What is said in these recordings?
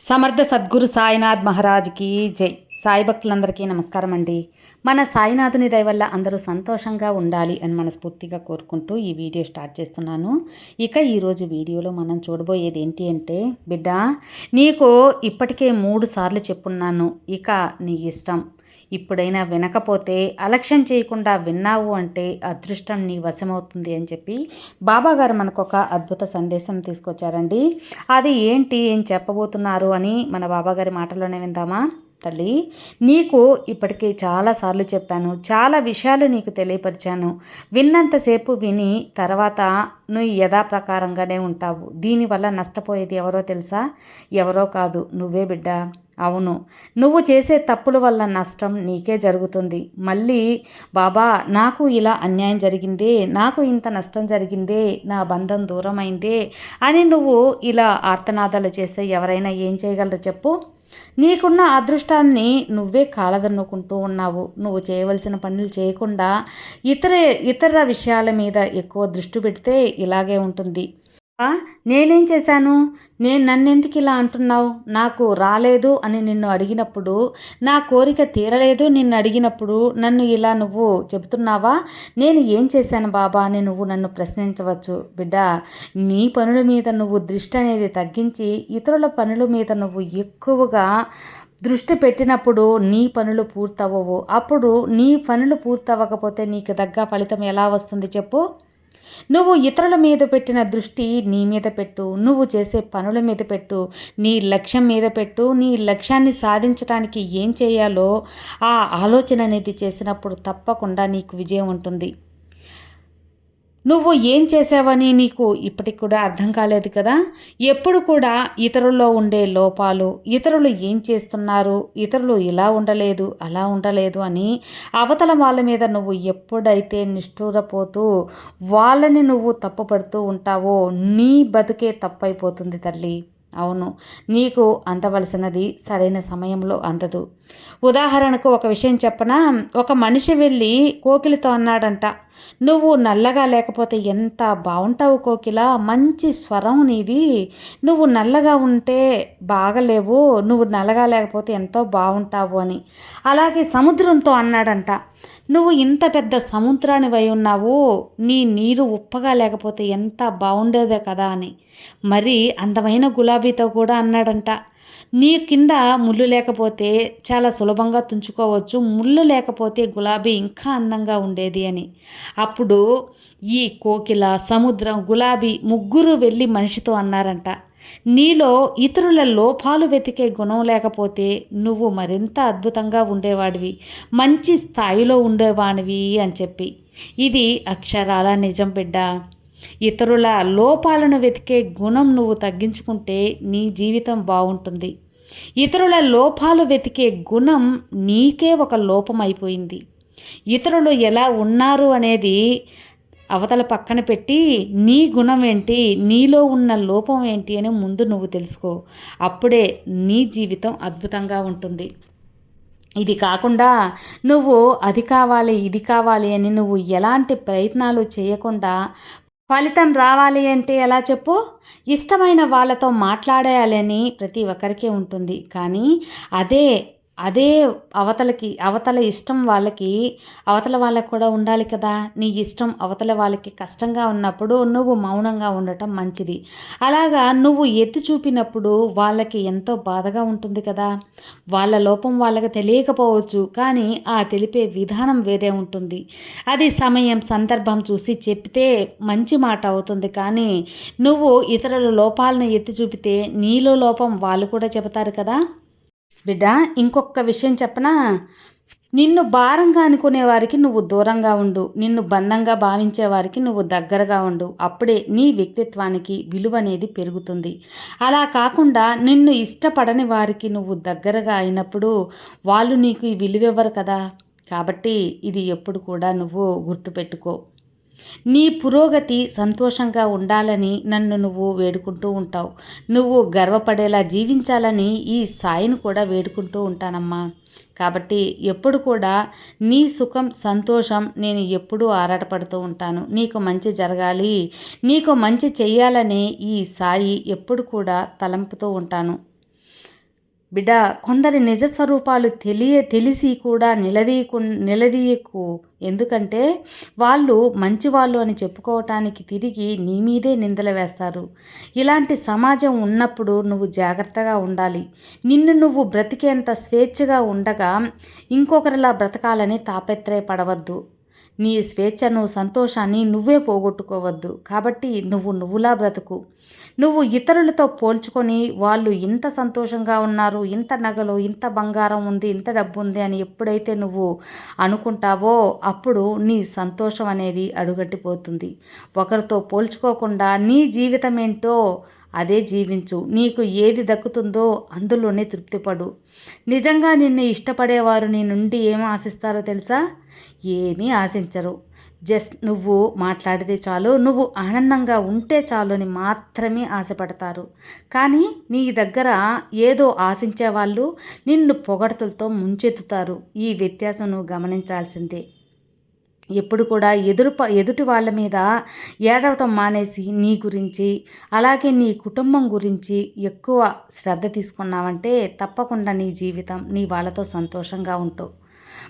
సమర్థ సద్గురు సాయినాథ్ మహారాజ్కి జై. సాయి భక్తులందరికీ నమస్కారం అండి. మన సాయినాథుని దయ వల్ల అందరూ సంతోషంగా ఉండాలి అని మనస్ఫూర్తిగా కోరుకుంటూ ఈ వీడియో స్టార్ట్ చేస్తున్నాను. ఇక ఈరోజు వీడియోలో మనం చూడబోయేది ఏంటి అంటే బిడ్డ నీకు ఇప్పటికే మూడు సార్లు చెప్పున్నాను. ఇక నీ ఇష్టం. ఇప్పుడైనా వినకపోతే అలక్ష్యం చేయకుండా విన్నావు అంటే అదృష్టం నీ వశమవుతుంది అని చెప్పి బాబాగారు మనకు ఒక అద్భుత సందేశం తీసుకొచ్చారండి. అది ఏంటి ఏం చెప్పబోతున్నారు అని మన బాబాగారి మాటలోనే విందామా? తల్లి నీకు ఇప్పటికే చాలాసార్లు చెప్పాను చాలా విషయాలు నీకు తెలియపరిచాను. విన్నంతసేపు విని తర్వాత నువ్వు యథాప్రకారంగానే ఉంటావు. దీనివల్ల నష్టపోయేది ఎవరో తెలుసా? ఎవరో కాదు. నువ్వే బిడ్డ. అవును. నువ్వు చేసే తప్పుల వల్ల నష్టం నీకే జరుగుతుంది. మళ్ళీ బాబా నాకు ఇలా అన్యాయం జరిగిందే నాకు ఇంత నష్టం జరిగిందే నా బంధం దూరమైందే అని నువ్వు ఇలా ఆర్తనాదాలు చేస్తే ఎవరైనా ఏం చేయగలరు చెప్పు? నీకున్న అదృష్టాన్ని నువ్వే కాలదన్నుకుంటూ ఉన్నావు. నువ్వు చేయవలసిన పనులు చేయకుండా ఇతర ఇతర విషయాల మీద ఎక్కువ దృష్టి పెడితే ఇలాగే ఉంటుంది. నేనేం చేశాను? నేను నన్నెందుకు ఇలా అంటున్నావు? నాకు రాలేదు అని నిన్ను అడిగినప్పుడు నా కోరిక తీరలేదు నిన్ను అడిగినప్పుడు నన్ను ఇలా నువ్వు చెబుతున్నావా? నేను ఏం చేశాను బాబా? అని నువ్వు నన్ను ప్రశ్నించవచ్చు. బిడ్డ నీ పనుల మీద నువ్వు దృష్టి అనేది తగ్గించి ఇతరుల పనుల మీద నువ్వు ఎక్కువగా దృష్టి పెట్టినప్పుడు నీ పనులు పూర్తవ్వవు. అప్పుడు నీ పనులు పూర్తవ్వకపోతే నీకు తగ్గ ఫలితం ఎలా వస్తుంది చెప్పు? నువ్వు ఇతరుల మీద పెట్టిన దృష్టి నీ మీద పెట్టు. నువ్వు చేసే పనుల మీద పెట్టు. నీ లక్ష్యం మీద పెట్టు. నీ లక్ష్యాన్ని సాధించడానికి ఏం చేయాలో ఆ ఆలోచన అనేది చేసినప్పుడు తప్పకుండా నీకు విజయం ఉంటుంది. నువ్వు ఏం చేసావని నీకు ఇప్పటికి కూడా అర్థం కాలేదు కదా? ఎప్పుడు కూడా ఇతరుల్లో ఉండే లోపాలు ఇతరులు ఏం చేస్తున్నారు ఇతరులు ఇలా ఉండలేదు అలా ఉండలేదు అని అవతల వాళ్ళ మీద నువ్వు ఎప్పుడైతే నిష్ఠూరపోతూ వాళ్ళని నువ్వు తప్పుపడుతూ ఉంటావో నీ బతుకే తప్పైపోతుంది తల్లి. అవును నీకు అందవలసినది సరైన సమయంలో అందదు. ఉదాహరణకు ఒక విషయం చెప్పనా? ఒక మనిషి వెళ్ళి కోకిలతో అన్నాడంట నువ్వు నల్లగా లేకపోతే ఎంత బాగుంటావు కోకిల? మంచి స్వరం నీది. నువ్వు నల్లగా ఉంటే బాగలేవు. నువ్వు నల్లగా లేకపోతే ఎంతో బాగుంటావు అని. అలాగే సముద్రంతో అన్నాడంట నువ్వు ఇంత పెద్ద సముద్రాన్ని వై ఉన్నావు నీ నీరు ఉప్పగా లేకపోతే ఎంత బాగుండేదే కదా అని. మరి అందమైన గులాబీతో కూడా అన్నాడంట. నీ కింద ముళ్ళు లేకపోతే చాలా సులభంగా తుంచుకోవచ్చు ముళ్ళు లేకపోతే గులాబీ ఇంకా అందంగా ఉండేది అని. అప్పుడు ఈ కోకిల సముద్రం గులాబీ ముగ్గురు వెళ్ళి మనిషితో అన్నారంట. నీలో ఇతరుల లోపాలు వెతికే గుణం లేకపోతే నువ్వు మరింత అద్భుతంగా ఉండేవాడివి. మంచి స్థాయిలో ఉండేవాడివి అని చెప్పి. ఇది అక్షరాల నిజం బిడ్డ. ఇతరుల లోపాలను వెతికే గుణం నువ్వు తగ్గించుకుంటే నీ జీవితం బాగుంటుంది. ఇతరుల లోపాలు వెతికే గుణం నీకే ఒక లోపం అయిపోయింది. ఇతరులు ఎలా ఉన్నారు అనేది అవతల పక్కన పెట్టి నీ గుణం ఏంటి? నీలో ఉన్న లోపం ఏంటి? అని ముందు నువ్వు తెలుసుకో. అప్పుడే నీ జీవితం అద్భుతంగా ఉంటుంది. ఇది కాకుండా నువ్వు అది కావాలి ఇది కావాలి అని నువ్వు ఎలాంటి ప్రయత్నాలు చేయకుండా ఫలితం రావాలి అంటే ఎలా చెప్పు? ఇష్టమైన వాళ్ళతో మాట్లాడేయాలని ప్రతి ఒక్కరికి ఉంటుంది. కానీ అదే అదే అవతలకి అవతల ఇష్టం వాళ్ళకి అవతల వాళ్ళకి కూడా ఉండాలి కదా. నీ ఇష్టం అవతల వాళ్ళకి కష్టంగా ఉన్నప్పుడు నువ్వు మౌనంగా ఉండటం మంచిది. అలాగా నువ్వు ఎత్తి చూపినప్పుడు వాళ్ళకి ఎంతో బాధగా ఉంటుంది కదా. వాళ్ళ లోపం వాళ్ళకి తెలియకపోవచ్చు కానీ ఆ తెలిపే విధానం వేరే ఉంటుంది. అది సమయం సందర్భం చూసి చెప్తే మంచి మాట అవుతుంది. కానీ నువ్వు ఇతరుల లోపాలను ఎత్తి చూపితే నీలో లోపం వాళ్ళు కూడా చెబుతారు కదా. బిడ్డ ఇంకొక విషయం చెప్పనా? నిన్ను భారంగా అనుకునే వారికి నువ్వు దూరంగా ఉండు. నిన్ను బంధంగా భావించే వారికి నువ్వు దగ్గరగా ఉండు. అప్పుడే నీ వ్యక్తిత్వానికి విలువ అనేది పెరుగుతుంది. అలా కాకుండా నిన్ను ఇష్టపడని వారికి నువ్వు దగ్గరగా అయినప్పుడు వాళ్ళు నీకు ఈ విలువ కదా. కాబట్టి ఇది ఎప్పుడు కూడా నువ్వు గుర్తుపెట్టుకో. నీ పురోగతి సంతోషంగా ఉండాలని నన్ను నువ్వు వేడుకుంటూ ఉంటావు. నువ్వు గర్వపడేలా జీవించాలని ఈ సాయిని కూడా వేడుకుంటూ ఉంటానమ్మా. కాబట్టి ఎప్పుడు కూడా నీ సుఖం సంతోషం నేను ఎప్పుడూ ఆరాటపడుతూ ఉంటాను. నీకు మంచి జరగాలి నీకు మంచి చెయ్యాలని ఈ సాయి ఎప్పుడు కూడా తలంపుతూ ఉంటాను. బిడ్డ కొందరి నిజ స్వరూపాలు తెలియ తెలిసి కూడా నిలదీయకు నిలదీయకు. ఎందుకంటే వాళ్ళు మంచివాళ్ళు అని చెప్పుకోవటానికి తిరిగి నీ మీదే నిందలు వేస్తారు. ఇలాంటి సమాజం ఉన్నప్పుడు నువ్వు జాగ్రత్తగా ఉండాలి. నిన్ను నువ్వు బ్రతికేంత స్వేచ్ఛగా ఉండగా ఇంకొకరిలా బ్రతకాలని తాపత్రయపడవద్దు. నీ స్వేచ్ఛను సంతోషాన్ని నువ్వే పోగొట్టుకోవద్దు. కాబట్టి నువ్వు నువ్వులా బ్రతుకు. నువ్వు ఇతరులతో పోల్చుకొని వాళ్ళు ఇంత సంతోషంగా ఉన్నారు ఇంత నగలు ఇంత బంగారం ఉంది ఇంత డబ్బు ఉంది అని ఎప్పుడైతే నువ్వు అనుకుంటావో అప్పుడు నీ సంతోషం అనేది అడుగట్టిపోతుంది. ఒకరితో పోల్చుకోకుండా నీ జీవితం ఏంటో అదే జీవించు. నీకు ఏది దక్కుతుందో అందులోనే తృప్తిపడు. నిజంగా నిన్ను ఇష్టపడేవారు నీ నుండి ఏం ఆశిస్తారో తెలుసా? ఏమీ ఆశించరు. జస్ట్ నువ్వు మాట్లాడితే చాలు నువ్వు ఆనందంగా ఉంటే చాలు అని మాత్రమే ఆశపడతారు. కానీ నీ దగ్గర ఏదో ఆశించే వాళ్ళు నిన్ను పొగడతలతో ముంచెత్తుతారు. ఈ వ్యత్యాసం నువ్వు గమనించాల్సిందే. ఎప్పుడు కూడా ఎదురు ఎదుటి వాళ్ళ మీద ఏడవటం మానేసి నీ గురించి అలాగే నీ కుటుంబం గురించి ఎక్కువ శ్రద్ధ తీసుకున్నావంటే తప్పకుండా నీ జీవితం నీ వాళ్ళతో సంతోషంగా ఉంటావు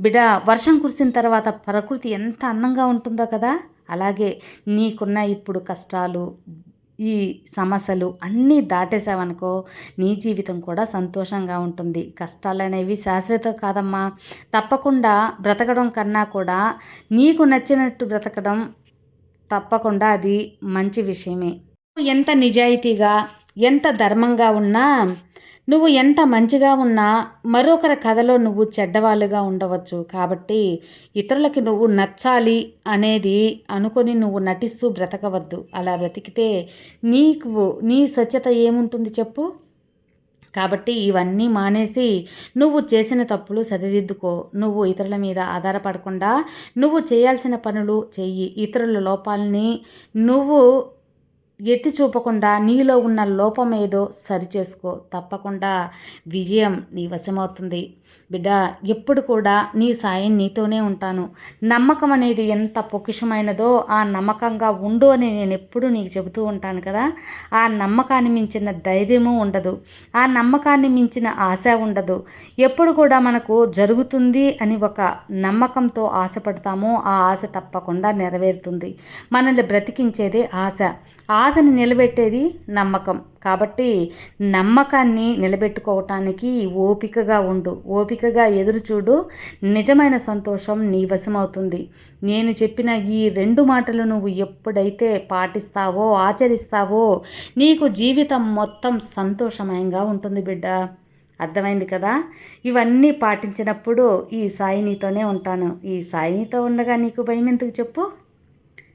బిడ్డ వర్షం కురిసిన తర్వాత ప్రకృతి ఎంత అందంగా ఉంటుందో కదా? అలాగే నీకున్న ఇప్పుడు కష్టాలు ఈ సమస్యలు అన్నీ దాటేసావనుకో నీ జీవితం కూడా సంతోషంగా ఉంటుంది. కష్టాలు అనేవి శాశ్వత కాదమ్మా. తప్పకుండా బ్రతకడం కన్నా కూడా నీకు నచ్చినట్టు బ్రతకడం తప్పకుండా అది మంచి విషయమే. ఎంత నిజాయితీగా ఎంత ధర్మంగా ఉన్నా నువ్వు ఎంత మంచిగా ఉన్నా మరొకరి కథలో నువ్వు చెడ్డవాళ్ళుగా ఉండవచ్చు. కాబట్టి ఇతరులకి నువ్వు నచ్చాలి అనేది అనుకొని నువ్వు నటిస్తూ బ్రతకవద్దు. అలా బ్రతికితే నీకు నీ స్వచ్ఛత ఏముంటుంది చెప్పు? కాబట్టి ఇవన్నీ మానేసి నువ్వు చేసిన తప్పులు సరిదిద్దుకో. నువ్వు ఇతరుల మీద ఆధారపడకుండా నువ్వు చేయాల్సిన పనులు చెయ్యి. ఇతరుల లోపాలని నువ్వు ఎత్తి చూపకుండా నీలో ఉన్న లోపం ఏదో సరిచేసుకో తప్పకుండా. విజయం నీ వశమవుతుంది. బిడ్డ ఎప్పుడు కూడా నీ సాయం నీతోనే ఉంటాను. నమ్మకం అనేది ఎంత పొకిషమైనదో ఆ నమ్మకంగా ఉండు అని నేను ఎప్పుడూ నీకు చెబుతూ ఉంటాను కదా. ఆ నమ్మకాన్ని మించిన ధైర్యము ఉండదు. ఆ నమ్మకాన్ని మించిన ఆశ ఉండదు. ఎప్పుడు కూడా మనకు జరుగుతుంది అని ఒక నమ్మకంతో ఆశపడతామో ఆ ఆశ తప్పకుండా నెరవేరుతుంది. మనల్ని బ్రతికించేదే ఆశ ఆశని నిలబెట్టేది నమ్మకం. కాబట్టి నమ్మకాన్ని నిలబెట్టుకోవటానికి ఓపికగా ఉండు. ఓపికగా ఎదురుచూడు. నిజమైన సంతోషం నీ వశమవుతుంది. నేను చెప్పిన ఈ రెండు మాటలు నువ్వు ఎప్పుడైతే పాటిస్తావో ఆచరిస్తావో నీకు జీవితం మొత్తం సంతోషమయంగా ఉంటుంది బిడ్డ. అర్థమైంది కదా? ఇవన్నీ పాటించినప్పుడు ఈ సాయి నీతోనే ఉంటాను. ఈ సాయి నీతో ఉండగా నీకు భయం ఎందుకు చెప్పు?